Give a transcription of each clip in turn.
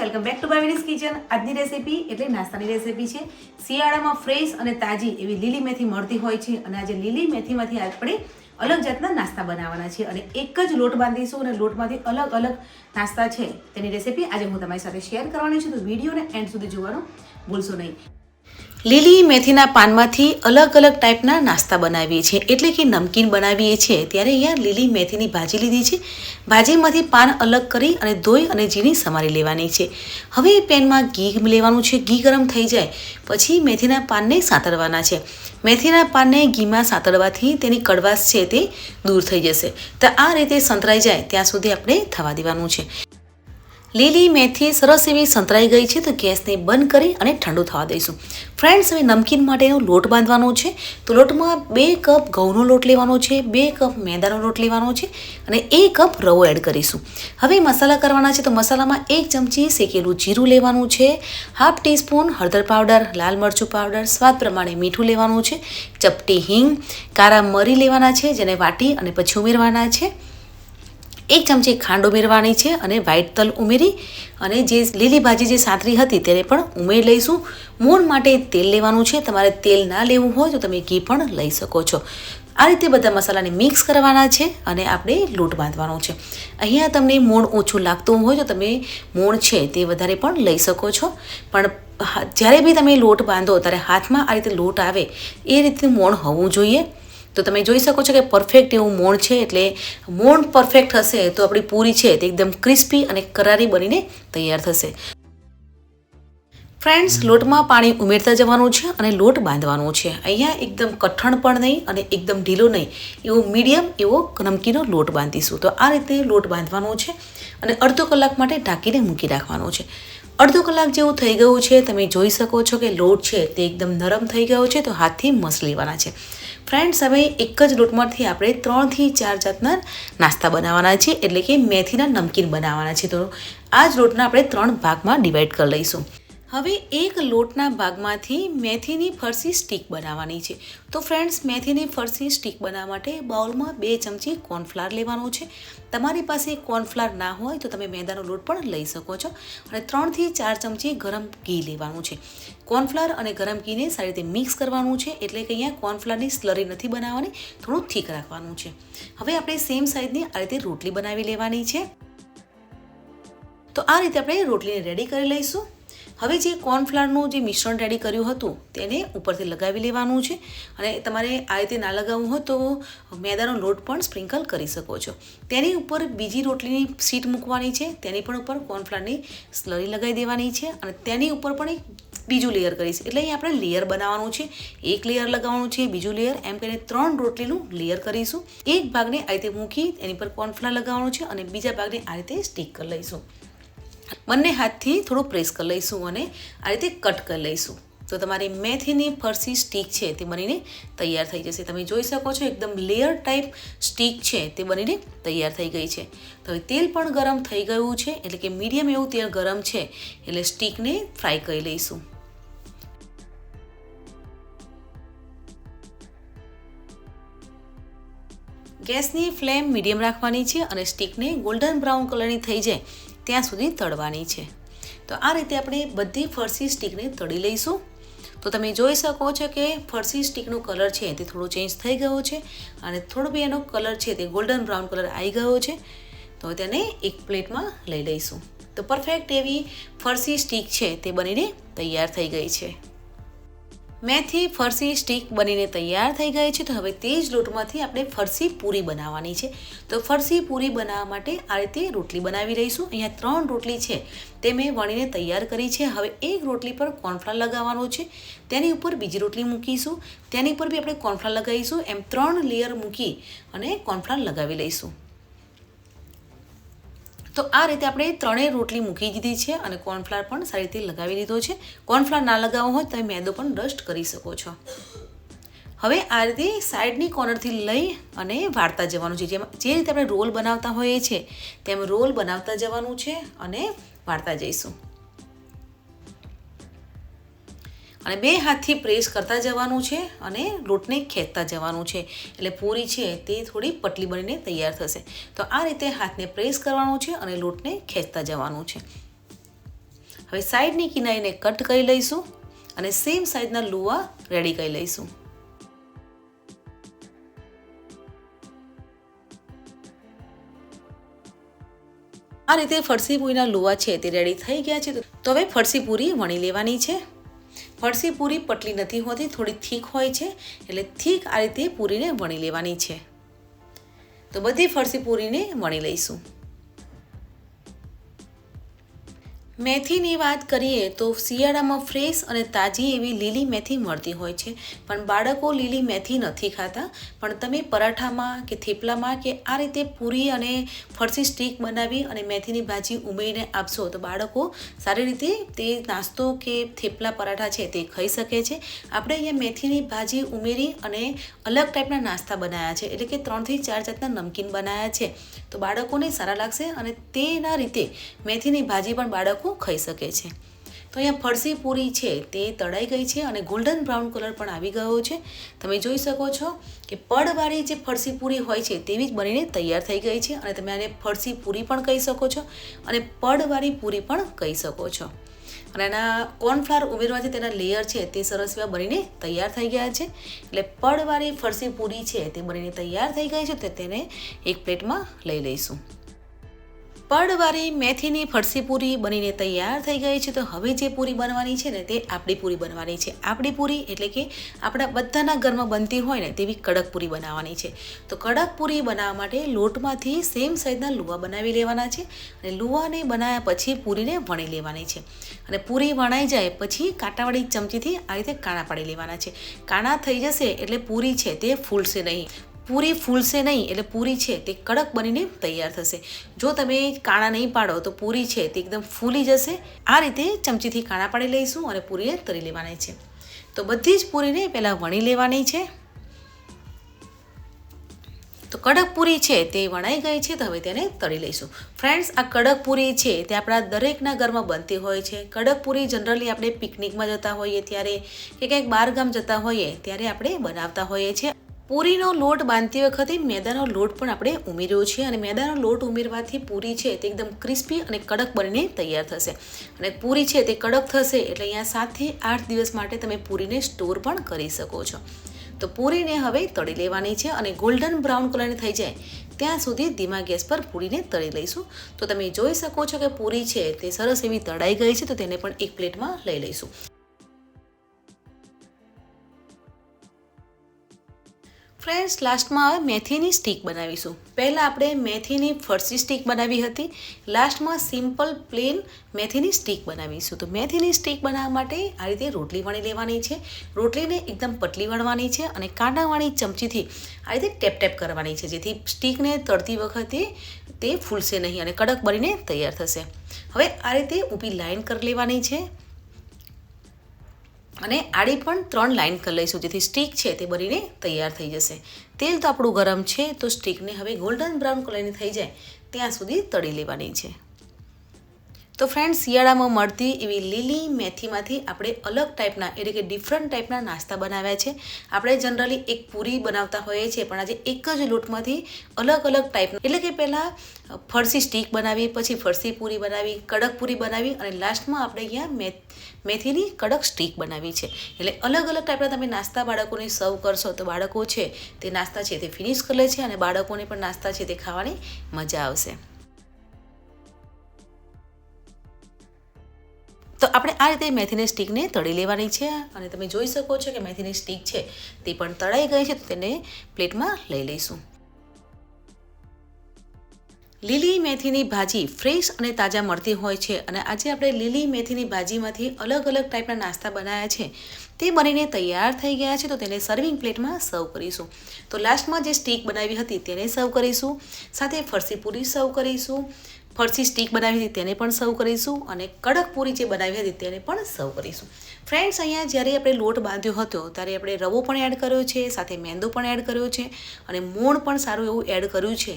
Welcome back to બાવીનીસ kitchen આજની recipe એટલે નાસ્તાની રેસીપી છે. શિયાળામાં ફ્રેશ અને તાજી એવી લીલી મેથી મળતી હોય છે અને આજે લીલી મેથીમાંથી આપણે અલગ જાતના નાસ્તા બનાવવાના છે અને એક જ લોટ બાંધીશું અને લોટમાંથી અલગ અલગ નાસ્તા છે. તેની રેસીપી આજે હું તમારી સાથે શેર કરવાની છું. તો વિડીયોને એન્ડ સુધી જોવાનું ભૂલશો નહીં. લીલી મેથીના પાનમાંથી અલગ અલગ ટાઈપના નાસ્તા બનાવીએ છીએ. એટલે કે નમકીન બનાવીએ છીએ. ત્યારે અહીંયા લીલી મેથીની ભાજી લીધી છે. ભાજીમાંથી પાન અલગ કરી અને ધોઈ અને ઝીણી સમારી લેવાની છે. હવે પેનમાં ઘી લેવાનું છે. ઘી ગરમ થઈ જાય. પછી મેથીના પાનને સાંતળવાના છે. મેથીના પાનને ઘીમાં સાંતળવાથી તેની કડવાશ છે તે દૂર થઈ જશે. તો આ રીતે સંતરાઈ જાય. ત્યાં સુધી આપણે થવા દેવાનું છે. લીલી મેથી સરસ એવી સંતરાઈ ગઈ છે તો ગેસને બંધ કરી અને ઠંડુ થવા દઈશું. ફ્રેન્ડ્સ, હવે નમકીન માટેનો લોટ બાંધવાનો છે. તો લોટમાં બે કપ ઘઉંનો લોટ લેવાનો છે, બે કપ મેદાનો લોટ લેવાનો છે અને એક કપ રવો એડ કરીશું. હવે મસાલા કરવાના છે તો મસાલામાં એક ચમચી શેકેલું જીરું લેવાનું છે, હાફ ટીસ્પૂન હળદર પાવડર, લાલ મરચું પાવડર, સ્વાદ પ્રમાણે મીઠું લેવાનું છે, ચપટી હિંગ, કારા મરી લેવાના છે જેને વાટી અને પછી ઉમેરવાના છે. એક ચમચી ખાંડ ઉમેરવાની છે અને વ્હાઈટ તલ ઉમેરી અને જે લીલી ભાજી જે સાતરી હતી તેને પણ ઉમેરી લઈશું. મોણ માટે તેલ લેવાનું છે. તમારે તેલ ના લેવું હોય તો તમે ઘી પણ લઈ શકો છો. આ રીતે બધા મસાલાને મિક્સ કરવાના છે અને આપણે લોટ બાંધવાનો છે. અહીંયા તમને મોણ ઓછું લાગતું હોય તો તમે મોણ છે તે વધારે પણ લઈ શકો છો. પણ જ્યારે બી તમે લોટ બાંધો, ત્યારે હાથમાં આ રીતે લોટ આવે, એ રીતે મોણ હોવું જોઈએ. તો તમે જોઈ શકો છો કે પરફેક્ટ એવું મોણ છે, એટલે મોણ પરફેક્ટ હશે તો આપણી પૂરી છે તે એકદમ ક્રિસ્પી અને કરારી બનીને તૈયાર થશે. ફ્રેન્ડ્સ લોટમાં પાણી ઉમેરતા જવાનું છે અને લોટ બાંધવાનો છે. અહીંયા એકદમ કઠણ પણ નહીં અને એકદમ ઢીલો નહીં. એવો મીડિયમ એવો નમકીનો લોટ બાંધીશું. તો આ રીતે લોટ બાંધવાનો છે અને અડધો કલાક માટે ઢાંકીને મૂકી રાખવાનો છે. અડધો કલાક જેવું થઈ ગયું છે. તમે જોઈ શકો છો કે લોટ છે તે એકદમ નરમ થઈ ગયો છે. તો હાથથી મસ લેવાના છે. ફ્રેન્ડ્સ, હવે એક જ લોટમાંથી આપણે ત્રણથી ચાર જાતના નાસ્તા બનાવવાના છે. એટલે કે મેથીના નમકીન બનાવવાના છે. તો આ જ લોટના આપણે ત્રણ ભાગમાં ડિવાઈડ કરી લઈશું. હવે એક લોટના ભાગમાંથી મેથીની ફરસી સ્ટીક બનાવવાની છે. તો ફ્રેન્ડ્સ મેથીની ફરસી સ્ટીક બનાવવા માટે બાઉલમાં બે ચમચી કોર્નફ્લાર લેવાનું છે. તમારી પાસે કોર્નફ્લાર ના હોય તો તમે મેદાનો લોટ પણ લઈ શકો છો અને ત્રણથી ચાર ચમચી ગરમ ઘી લેવાનું છે. કોર્નફ્લાર અને ગરમ ઘીને સારી રીતે મિક્સ કરવાનું છે એટલે કે અહીંયા કોર્નફ્લારની સ્લરી નથી બનાવવાની, થોડું થીક રાખવાનું છે. હવે આપણે સેમ સાઇઝની આ રીતે રોટલી બનાવી લેવાની છે. તો આ રીતે આપણે રોટલીને રેડી કરી લઈશું. હવે જે કોર્નફ્લાવરનું જે મિશ્રણ રેડી કર્યું હતું, તેને ઉપરથી લગાવી લેવાનું છે. અને તમારે આ રીતે ના લગાવવું હોય તો મેદાનો લોટ પણ સ્પ્રિંકલ કરી શકો છો. તેની ઉપર બીજી રોટલીની સીટ મૂકવાની છે. તેની પણ ઉપર કોર્નફ્લાવરની સ્લરી લગાવી દેવાની છે. અને તેની ઉપર પણ એક બીજું લેયર કરીશ એટલે અહીં આપણે લેયર બનાવવાનું છે. એક લેયર લગાવવાનું છે, બીજું લેયર એમ કરીને ત્રણ રોટલીનું લેયર કરીશું. એક ભાગને આ રીતે મૂકી એની પર કોર્નફ્લાવર લગાવવાનું છે અને બીજા ભાગને આ રીતે સ્ટીક કરી લઈશું. બંને હાથથી થોડું પ્રેસ કરી લઈશું અને આ રીતે કટ કરી લઈશું. તો તમારી મેથીની ફરસી સ્ટીક છે તે બનીને તૈયાર થઈ જશે. તમે જોઈ શકો છો એકદમ લેયર ટાઈપ સ્ટીક છે તે બનીને તૈયાર થઈ ગઈ છે. તો હવે તેલ પણ ગરમ થઈ ગયું છે, એટલે કે મીડિયમ એવું તેલ ગરમ છે, એટલે સ્ટીકને ફ્રાય કરી લઈશું. ગેસની ફ્લેમ મીડિયમ રાખવાની છે અને સ્ટીકને ગોલ્ડન બ્રાઉન કલરની થઈ જાય. ત્યાં સુધી તળવાની છે. તો આ રીતે આપણે બધી ફરસી સ્ટીકને તળી લઈશું. તો તમે જોઈ શકો છો કે ફરસી સ્ટીકનો કલર છે તે થોડો ચેન્જ થઈ ગયો છે અને થોડો બી એનો કલર છે તે ગોલ્ડન બ્રાઉન કલર આવી ગયો છે. તો તેને એક પ્લેટમાં લઈ લઈશું. તો પરફેક્ટ એવી ફરસી સ્ટીક છે તે બનીને તૈયાર થઈ ગઈ છે. મેથી ફરસી સ્ટીક બનીને તૈયાર થઈ ગઈ છે, તો હવે તે જ લોટમાંથી આપણે ફરસી પૂરી બનાવવાની છે. તો ફરસી પૂરી બનાવવા માટે આ રીતે રોટલી બનાવી રહીશું અહીંયા ત્રણ રોટલી છે, તે મેં વણીને તૈયાર કરી છે. હવે એક રોટલી પર કોર્નફ્લાર લગાવવાનો છે. તેની ઉપર બીજી રોટલી મૂકીશું. તેની ઉપર બી આપણે કોર્નફ્લાવર લગાવીશું. એમ ત્રણ લેયર મૂકી અને કોર્નફ્લાર લગાવી લઈશું. તો આ રીતે આપણે ત્રણેય રોટલી મૂકી દીધી છે અને કોર્નફ્લાવર પણ સારી રીતે લગાવી દીધો છે. કોર્નફ્લાવર ના લગાવવો હોય તમે મેદો પણ ડસ્ટ કરી શકો છો. હવે આ રીતે સાઈડની કોર્નરથી લઈ અને વાળતા જવાનું છે. જેમાં જે રીતે આપણે રોલ બનાવતા હોઈએ છીએ, તેમ રોલ બનાવતા જવાનું છે અને વાળતા જઈશું. અને બે હાથથી પ્રેસ કરતા જવાનું છે અને લોટને ખેંચતા જવાનું છે. એટલે પૂરી છે તે થોડી પટલી બનીને તૈયાર થશે. તો આ રીતે હાથને પ્રેસ કરવાનું છે અને લોટને ખેંચતા જવાનું છે. હવે સાઈડની કિનારીને કટ કરી લઈશું અને સેમ સાઈઝના લુવા રેડી કરી લઈશું. આ રીતે ફરસી પૂરીના લુવા છે તે રેડી થઈ ગયા છે. તો હવે ફરસી પૂરી વણી લેવાની છે. ફરસી પૂરી પટલી નથી હોતી, થોડી થીક હોય છે, એટલે થીક આ રીતે પૂરીને વણી લેવાની છે. તો બધી ફરસી પૂરીને વણી લઈશું. મેથીની વાત કરીએ તો શિયાળામાં ફ્રેશ અને તાજી એવી લીલી મેથી મળતી હોય છે. પણ બાળકો લીલી મેથી નથી ખાતા. પણ તમે પરાઠામાં કે થેપલામાં કે આ રીતે પૂરી અને ફરસી સ્ટીક બનાવી અને મેથીની ભાજી ઉમેરીને આપશો તો બાળકો સારી રીતે તે નાસ્તો કે થેપલા પરાઠા છે તે ખાઈ શકે છે. આપણે અહીંયા મેથીની ભાજી ઉમેરી અને અલગ ટાઈપના નાસ્તા બનાવ્યા છે. એટલે કે ત્રણથી ચાર જાતના નમકીન બનાવ્યા છે. તો બાળકોને સારા લાગશે અને તેના રીતે મેથીની ભાજી પણ બાળકો ખાઈ શકે છે? તો અહીંયા ફરસી પૂરી છે, તે તળાઈ ગઈ છે અને ગોલ્ડન બ્રાઉન કલર પણ આવી ગયો છે. તમે જોઈ શકો છો કે પડવાળી જે ફરસી પૂરી હોય છે, તેવી જ બનીને તૈયાર થઈ ગઈ છે અને તમે આને ફરસી પૂરી પણ કહી શકો છો અને પડવાળી પૂરી પણ કહી શકો છો. અને એના કોર્નફ્લાવર ઉમેરવાથી તેના લેયર છે, તે સરસ એવા બનીને તૈયાર થઈ ગયા છે. એટલે પડવાળી ફરસી પૂરી છે, તે બનીને તૈયાર થઈ ગઈ છે, તો તેને એક પ્લેટમાં લઈ લઈશું. પડવાળી મેથીની ફરસી પૂરી બનીને તૈયાર થઈ ગઈ છે. તો હવે જે પૂરી બનવાની છે ને તે આપણી પૂરી બનવાની છે. આપણી પૂરી એટલે કે આપણા બધાના ઘરમાં બનતી હોય ને તેવી કડક પૂરી બનાવવાની છે. તો કડક પૂરી બનાવવા માટે લોટમાંથી સેમ સાઈઝના લુવા બનાવી લેવાના છે અને લુવાને બનાવ્યા પછી પૂરીને વણી લેવાની છે. અને પૂરી વણાઈ જાય પછી કાંટાવાળી ચમચીથી આ રીતે કાણા પાડી લેવાના છે. કાણા થઈ જશે એટલે પૂરી છે તે ફૂલશે નહીં. પૂરી ફૂલશે નહીં એટલે પૂરી છે તે કડક બનીને તૈયાર થશે. જો તમે કાણા નહીં પાડો તો પૂરી છે તે એકદમ ફૂલી જશે. આ રીતે ચમચીથી કાણા પાડી લઈશું અને પૂરીને તરી લેવાની છે. તો બધી જ પૂરીને પહેલાં વણી લેવાની છે. તો કડક પૂરી છે તે વણાઈ ગઈ છે તો હવે તેને તળી લઈશું. ફ્રેન્ડ્સ, આ કડક પૂરી છે તે આપણા દરેકના ઘરમાં બનતી હોય છે. કડક પૂરી જનરલી આપણે પિકનિકમાં જતા હોઈએ ત્યારે કે કંઈક બહાર ગામ જતા હોઈએ ત્યારે આપણે બનાવતા હોઈએ છીએ. પૂરીનો લોટ બાંધતી વખતે મેદાનો લોટ પણ આપણે ઉમેર્યો છે અને મેદાનો લોટ ઉમેરવાથી પૂરી છે તે એકદમ ક્રિસ્પી અને કડક બનીને તૈયાર થશે. અને પૂરી છે તે કડક થશે એટલે અહીંયા સાતથી આઠ દિવસ માટે તમે પૂરીને સ્ટોર પણ કરી શકો છો. તો પૂરીને હવે તળી લેવાની છે અને ગોલ્ડન બ્રાઉન કલરની થઈ જાય ત્યાં સુધી ધીમા ગેસ પર પૂરીને તળી લઈશું. તો તમે જોઈ શકો છો કે પૂરી છે તે સરસ એવી તળાઈ ગઈ છે તો તેને પણ એક પ્લેટમાં લઈ લઈશું. ફ્રેન્ડ્સ, લાસ્ટમાં હવે મેથીની સ્ટીક બનાવીશું. પહેલાં આપણે મેથીની ફરસી સ્ટીક બનાવી હતી. લાસ્ટમાં સિમ્પલ, પ્લેન મેથીની સ્ટીક બનાવીશું. તો મેથીની સ્ટીક બનાવવા માટે આ રીતે રોટલી વણી લેવાની છે. રોટલીને એકદમ પતલી વણવાની છે અને કાંટાવાળી ચમચીથી આ રીતે ટેપ ટેપ કરવાની છે, જેથી સ્ટીકને તળતી વખતે તે ફૂલશે નહીં અને કડક બનીને તૈયાર થશે. હવે આ રીતે ઊભી લાઇન કરી લેવાની છે. અને આડી પણ ત્રણ લાઇન કરી લઈશું, જેથી સ્ટીક છે તે બનીને તૈયાર થઈ જશે. તેલ તો આપણું ગરમ છે, તો સ્ટીકને હવે ગોલ્ડન બ્રાઉન કલરની થઈ જાય, ત્યાં સુધી તળી લેવાની છે. તો ફ્રેન્ડ શિયાળામાં મળતી એવી લીલી મેથીમાંથી આપણે અલગ ટાઈપના એટલે કે ડિફરન્ટ ટાઈપના નાસ્તા બનાવ્યા છે. આપણે જનરલી એક પૂરી બનાવતા હોઈએ છીએ, પણ આજે એક જ લોટમાંથી અલગ અલગ ટાઈપના એટલે કે પહેલાં ફરસી સ્ટીક બનાવી, પછી ફરસી પૂરી બનાવી, કડક પૂરી બનાવી, અને લાસ્ટમાં આપણે અહીંયા મેથ, મેથીની કડક સ્ટીક બનાવી છે. એટલે અલગ અલગ ટાઈપના તમે નાસ્તા બાળકોને સર્વ કરશો તો બાળકો છે તે નાસ્તા છે તે ફિનિશ કરે છે, અને બાળકોને પણ નાસ્તા છે તે ખાવાની મજા આવશે. આપણે આ રીતે મેથીની સ્ટીકને તળી લેવાની છે અને તમે જોઈ શકો છો કે મેથીની સ્ટીક છે તે પણ તળાઈ ગઈ છે તો તેને પ્લેટમાં લઈ લઈશું. લીલી મેથીની ભાજી ફ્રેશ અને તાજા મળતી હોય છે અને આજે આપણે લીલી મેથીની ભાજીમાંથી અલગ અલગ ટાઈપના નાસ્તા બનાવ્યા છે. તે બનીને તૈયાર થઈ ગયા છે તો તેને સર્વિંગ પ્લેટમાં સર્વ કરીશું. તો લાસ્ટમાં જે સ્ટીક બનાવી હતી તેને સર્વ કરીશું. સાથે ફરસી પૂરી સર્વ કરીશું. ફરસી સ્ટીક બનાવી હતી તેને પણ સર્વ કરીશું અને કડક પૂરી જે બનાવી હતી તેને પણ સર્વ કરીશું. ફ્રેન્ડ્સ, અહીંયા જ્યારે આપણે લોટ બાંધ્યો હતો, ત્યારે આપણે રવો પણ એડ કર્યો છે, સાથે મેંદો પણ એડ કર્યો છે અને મોણ પણ સારું એવું એડ કર્યું છે.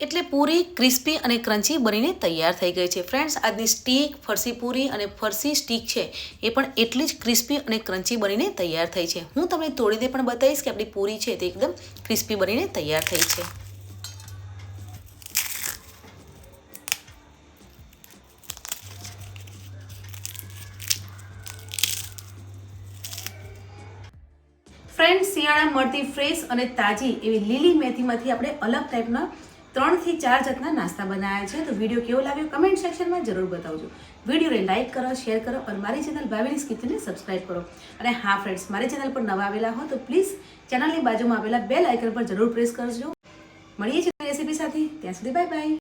એટલે પૂરી ક્રિસ્પી અને ક્રન્ચી બનીને તૈયાર થઈ ગઈ છે. ફ્રેન્ડ્સ, આજની સ્ટીક, ફરસી પૂરી અને ફરસી સ્ટીક છે, એ પણ એટલી જ ક્રિસ્પી અને ક્રન્ચી બનીને તૈયાર થઈ છે. હું તમને તોડીને પણ બતાવીશ કે આપણી પૂરી છે તે એકદમ ક્રિસ્પી બનીને તૈયાર થઈ છે. શિયાળા મળતી ફ્રેશ અને તાજી એવી લીલી મેથીમાંથી આપણે અલગ ટાઈપના ત્રણથી ચાર જાતના નાસ્તા બનાવ્યા છે. તો વીડિયો કેવો લાગ્યો કમેન્ટ સેક્શનમાં જરૂર બતાવજો. વિડીયોને લાઇક કરો શેર કરો અને મારી ચેનલ ભાવિની કિચનને સબસ્ક્રાઇબ કરો. અને હા ફ્રેન્ડ્સ મારી ચેનલ પર નવા આવેલા હો તો પ્લીઝ ચેનલની બાજુમાં આવેલા બેલ આઇકન પર જરૂર પ્રેસ કરજો. મળીએ છીએ રેસીપી સાથે. ત્યાં સુધી બાય બાય